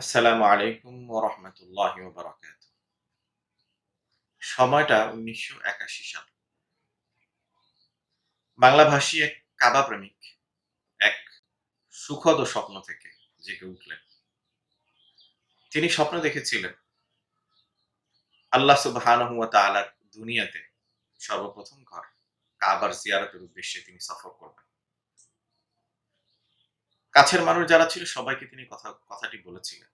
আসসালামু আলাইকুম ওরহমতুল্লাহ বারাকাত সময়টা উনিশশো একাশি সাল। বাংলাভাষী এক কাবা প্রেমিক এক সুখদ স্বপ্ন থেকে জেগে উঠলেন। তিনি স্বপ্ন দেখেছিলেন, আল্লাহ সুবহানাহু ওয়া তাআলার দুনিয়াতে সর্বপ্রথম ঘর কাবার জিয়ারতের উদ্দেশ্যে তিনি সফর করবেন। কাছের মানুষ যারা ছিল, সবাইকে তিনি কথা, কথাটি বলেছিলেন।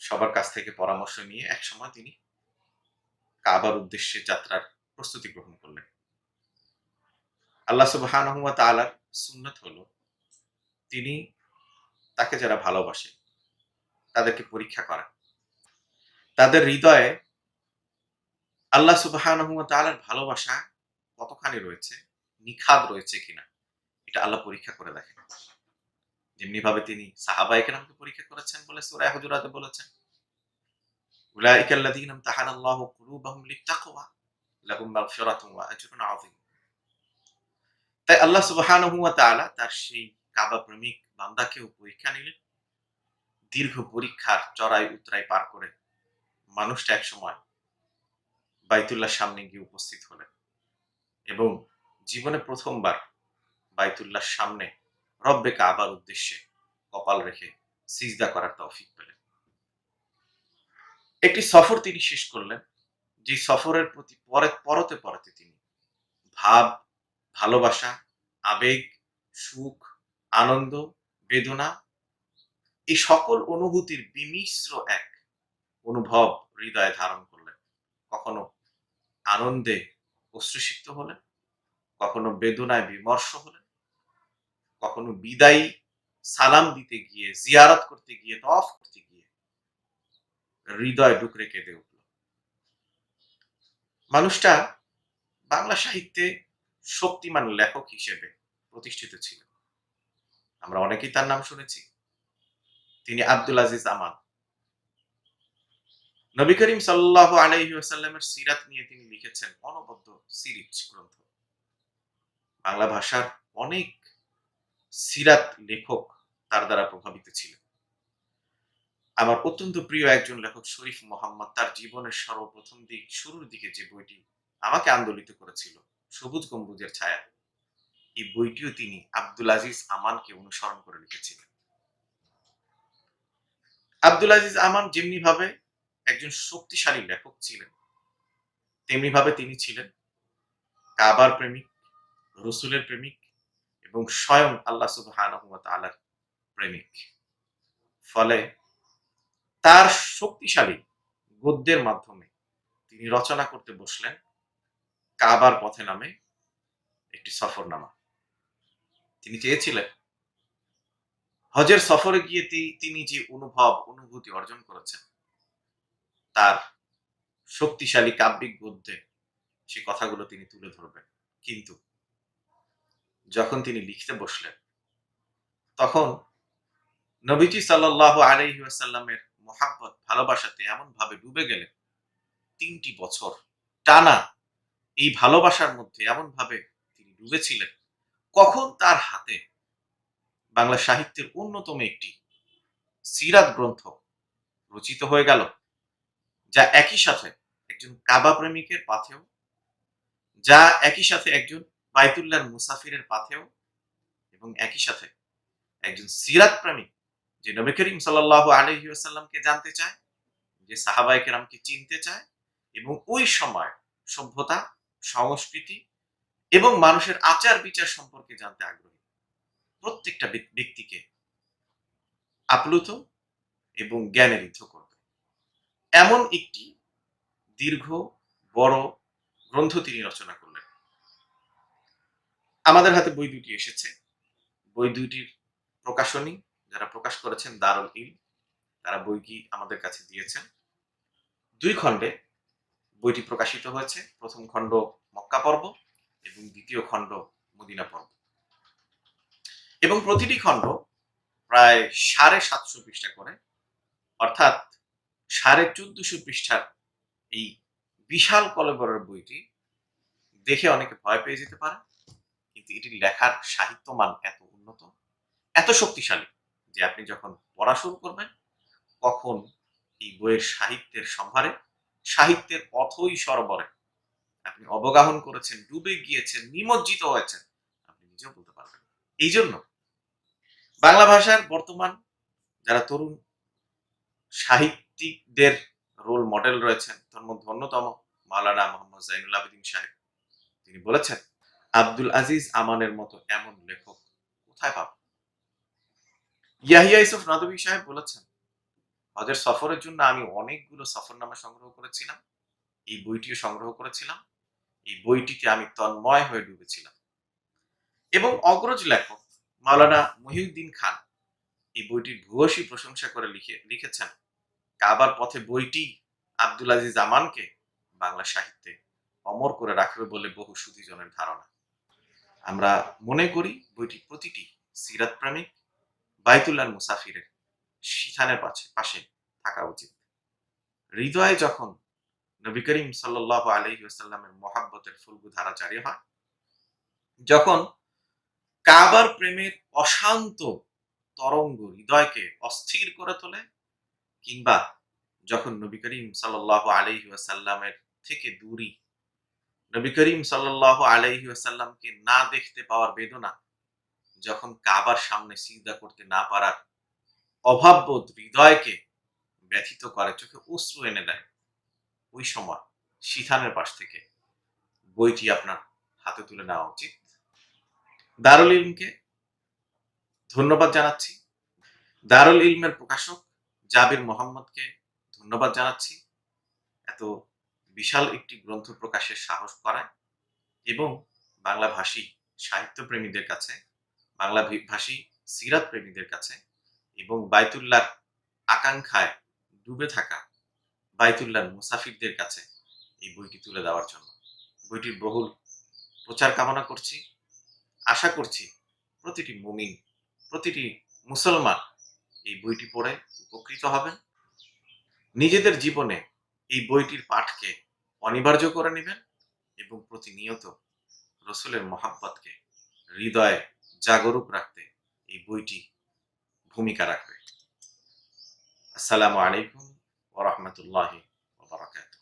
সবার কাছ থেকে পরামর্শ নিয়ে এক সময় তিনি কাবার উদ্দেশ্যে যাত্রার প্রস্তুতি গ্রহণ করলেন। আল্লাহ সুবহানাহু ওয়া তাআলার সুন্নাত হলো, তিনি তাকে যারা ভালোবাসে, তাদেরকে পরীক্ষা করেন তাদের হৃদয়ে আল্লাহ সুবহানাহু ওয়া তাআলার ভালোবাসা কতখানি রয়েছে, নিখাদ রয়েছে কিনা এটা আল্লাহ পরীক্ষা করে দেখেন। যেমনি ভাবে তিনি সাহাবা একরামকে পরীক্ষা করেছেন বলে সূরা হুজুরাতে বলেছেন। কুলুবাহুম লিত্তাকওয়া, লাহুম মাগফিরাতুন ওয়া আজরুন আযীম। তাই আল্লাহ সুবহানাহু ওয়া তাআলা তার সেই কাবা প্রেমিক বান্দাকেও পরীক্ষা নিলেন। দীর্ঘ পরীক্ষার চড়াই উতরাই পার করে মানুষটা এক সময় বাইতুল্লাহ সামনে গিয়ে উপস্থিত হলেন। এবং জীবনে প্রথমবার বাইতুল্লাহর সামনে রব্বে কাবার উদ্দেশ্যে কপাল রেখে সিজদা করার তৌফিক পেলেন। একটি সফর তিনি শেষ করলেন, যে সফরের প্রতি পরে, পরতে পরতে তিনি ভাব, ভালোবাসা, আবেগ, সুখ, আনন্দ, বেদনা, এই সকল অনুভূতির বিমিশ্র এক অনুভব হৃদয়ে ধারণ করলেন। কখনো আনন্দে অশ্রুসিক্ত হলেন, কখনো বেদনায় বিমর্ষ হলেন কখনো বিদায়ী, সালাম দিতে গিয়ে, জিয়ারত করতে গিয়ে তফ করতে গিয়ে হৃদয় ডুকরে কেঁদে উঠল। মানুষটা বাংলা সাহিত্যে শক্তিমান লেখক হিসেবে প্রতিষ্ঠিত ছিল। আমরা অনেকেই তার নাম শুনেছি। তিনি আব্দুল আজিজ আমান নবী করিম সাল্লাহ আলাইহি ওয়াসাল্লামের সিরাত নিয়ে তিনি লিখেছেন অনবদ্য সিরিজ, গ্রন্থ। বাংলা ভাষার অনেক সিরাত লেখক তার দ্বারা প্রভাবিত ছিলেন। আমার অত্যন্ত প্রিয় একজন লেখক শরীফ মোহাম্মদ, তার জীবনের সর্বপ্রথম দিক শুরুর দিকে যে বইটি আমাকে আন্দোলিত করেছিল, সবুজ গম্বুজের ছায়া, এই বইটিও তিনি আব্দুল আজিজ আমানকে অনুসরণ করে লিখেছিলেন। আব্দুল আজিজ আমান যেমনি ভাবে একজন শক্তিশালী লেখক ছিলেন তেমনি ভাবে তিনি ছিলেন কাবার প্রেমিক, রসুলের প্রেমিক এবং স্বয়ং আল্লাহ সুবহানাহু ওয়া প্রেমিক। ফলে তার শক্তিশালী গদ্যের মাধ্যমে তিনি রচনা করতে বসলেন কাবার পথে নামে একটি সফরনামা। তিনি চেয়েছিলেন, হজের সফরে গিয়ে তিনি যে অনুভব, অনুভূতি অর্জন করেছেন, তার শক্তিশালী কাব্যিক গদ্যে সে কথাগুলো তিনি তুলে ধরবেন। কিন্তু যখন তিনি লিখতে বসলেন, তখন নবীজি সাল্লাহ আলাইহি ওয়াসাল্লামের মোহাব্বত, ভালোবাসাতে এমন ভাবে ডুবে গেলেন। তিনটি বছর টানা এই ভালোবাসার মধ্যে এমন ভাবে তিনি ডুবেছিলেন। কখন তার হাতে বাংলা সাহিত্যের অন্যতম একটি সিরাত গ্রন্থ রচিত হয়ে গেল, যা একই সাথে একজন কাবা প্রেমিকের পাথেও, যা একই সাথে একজন বাইতুল্লাহর মুসাফিরের পাথেও এবং একই সাথে একজন সিরাত প্রেমিক যে নবী করিম সাল্লাহ আলহি আসাল্লামকে জানতে চায়, যে সাহাবাই কেরামকে চিনতে চায় এবং ওই সময় সভ্যতা, সংস্কৃতি এবং মানুষের আচার বিচার সম্পর্কে জানতে আগ্রহী। প্রত্যেকটা ব্যক- ব্যক্তিকে আপ্লুত এবং জ্ঞানে ঋদ্ধ করবে। এমন একটি দীর্ঘ, বড় গ্রন্থ তিনি রচনা আমাদের হাতে বই দুটি এসেছে। বই দুইটির প্রকাশনী, যারা প্রকাশ করেছেন দারুল ইল তারা বইটি আমাদের কাছে দিয়েছেন। দুই খণ্ডে বইটি প্রকাশিত হয়েছে। প্রথম খণ্ড মক্কা পর্ব এবং দ্বিতীয় খণ্ড মদিনা পর্ব। এবং প্রতিটি খণ্ড প্রায় সাড়ে সাতশো পৃষ্ঠা করে, অর্থাৎ সাড়ে চোদ্দশো পৃষ্ঠার এই বিশাল কলেবরের বইটি দেখে অনেকে ভয় পেয়ে যেতে পারে। কিন্তু এটির লেখার সাহিত্য মান এত উন্নত, এত শক্তিশালী যে আপনি যখন পড়া শুরু করবেন, কখন এই বইয়ের সাহিত্যের সম্ভারে, সাহিত্যের অথই সরবরে আপনি অবগাহন করেছেন, ডুবে গিয়েছেন, নিমজ্জিত হয়েছেন, আপনি নিজেও বলতে পারবেন এই জন্য বাংলা ভাষার বর্তমান যারা তরুণ সাহিত্যিকদের রোল মডেল রয়েছেন তার মধ্যে অন্যতম মাওলানা মোহাম্মদ জাইনুল আবেদিন সাহেব, তিনি বলেছেন আব্দুল আজিজ আমানের মতো এমন লেখক কোথায় পাব? ইয়াহিয়া ইসুফ নাদবী সাহেব বলেছেন, হজের সফরের জন্য আমি অনেকগুলো সফরনামা সংগ্রহ করেছিলাম, এই বইটিও সংগ্রহ করেছিলাম, এই বইটিতে আমি তন্ময় হয়ে ডুবেছিলাম। এবং অগ্রজ লেখক মাওলানা মহিউদ্দিন খান এই বইটির ভূয়সী প্রশংসা করে লিখে, লিখেছেন, কাবার পথে বইটি আব্দুল আজিজ আমানকে বাংলা সাহিত্যে অমর করে রাখবে বলে বহু সুধীজনের ধারণা। আমরা মনে করি বইটি প্রতিটি সিরাত প্রেমিক বাইতুল্লাহ মুসাফিরের শিথানের পাশে পাশে থাকা উচিত। হৃদয়ে যখন নবী করিম সাল্লাহ আলহি আসাল্লামের মহাব্বতের ফুলগু ধারা জারি হয়, যখন কাবার প্রেমের অশান্ত তরঙ্গ হৃদয়কে অস্থির করে তোলে, কিংবা যখন নবী করিম সাল্লাহ আলহি আসাল্লামের থেকে দূরী নবী করিম সাল্লাহ আলহি আসাল্লামকে না দেখতে পাওয়ার বেদনা যখন কাবার সামনে সিজদা করতে না পারার অভাববোধ হৃদয়কে ব্যথিত করে, চোখে অশ্রু এনে দেয়, ওই সময় শিথানের পাশ থেকে বইটি আপনার হাতে তুলে নেওয়া উচিত। দারুল ইলমকে ধন্যবাদ জানাচ্ছি। দারুল ইলমের প্রকাশক জাবির মোহাম্মদকে ধন্যবাদ জানাচ্ছি। এত বিশাল একটি গ্রন্থ প্রকাশের সাহস করায় এবং বাংলা ভাষী সাহিত্য প্রেমীদের কাছে, বাংলা ভাষী সিরাত প্রেমীদের কাছে এবং বাইতুল্লার আকাঙ্ক্ষায় ডুবে থাকা বাইতুল্লার মুসাফিরদের কাছে এই বইটি তুলে দেওয়ার জন্য। বইটির বহুল প্রচার কামনা করছি। আশা করছি প্রতিটি মুমিন, প্রতিটি মুসলমান এই বইটি পড়ে উপকৃত হবেন। নিজেদের জীবনে এই বইটির পাঠকে অনিবার্য করে নেবেন এবং প্রতিনিয়ত রসুলের মহাব্বতকে হৃদয়ে জাগরুক রাখতে এই বইটি ভূমিকা রাখবে। আসসালামু আলাইকুম ওরহমতুল্লাহ ওবরাকাত